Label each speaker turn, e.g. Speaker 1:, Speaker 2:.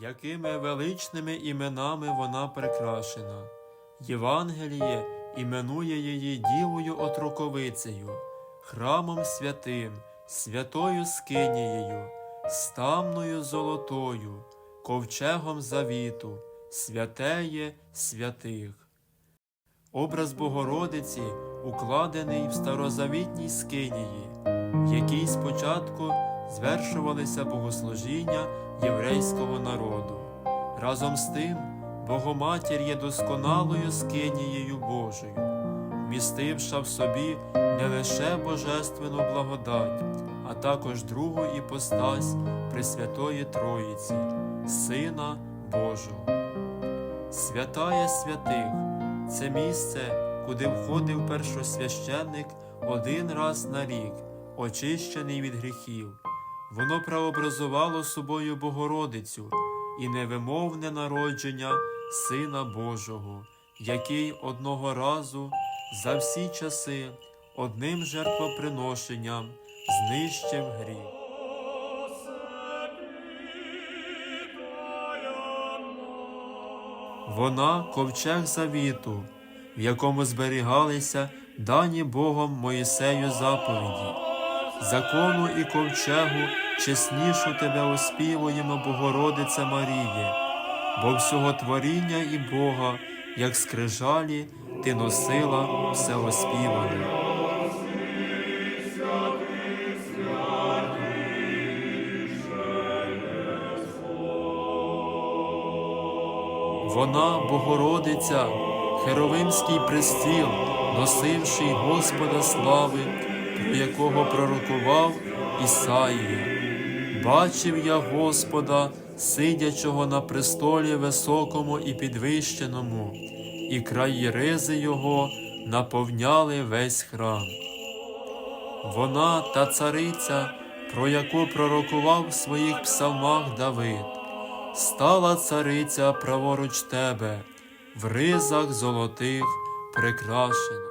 Speaker 1: якими величними іменами вона прикрашена. Євангеліє іменує її Дівою Отроковицею, храмом святим, святою Скинією, стамною золотою, ковчегом завіту, святеє святих. Образ Богородиці укладений в старозавітній скинії, в якій спочатку звершувалися богослужіння єврейського народу. Разом з тим, Богоматір є досконалою скинією Божою, вмістивши в собі не лише божественну благодать, а також другу іпостась Пресвятої Троїці, Сина Божого. Святая святих це місце, куди входив першосвященник один раз на рік, очищений від гріхів. Воно прообразувало собою Богородицю і невимовне народження Сина Божого, який одного разу за всі часи одним жертвоприношенням знищив гріх. Вона ковчег завіту, в якому зберігалися дані Богом Моїсею заповіді. Закону і ковчегу чеснішу тебе оспівуємо, Богородице Маріє, бо всього творіння і Бога, як скрижалі, ти носила все оспіване. Вона, Богородиця, Херовимський престіл, носивший Господа слави, якого пророкував Ісаїя. Бачив я Господа, сидячого на престолі високому і підвищеному, і краї ризи Його наповняли весь храм. Вона та цариця, про яку пророкував в своїх псалмах Давид. Стала цариця праворуч тебе, в ризах золотих прикрашена.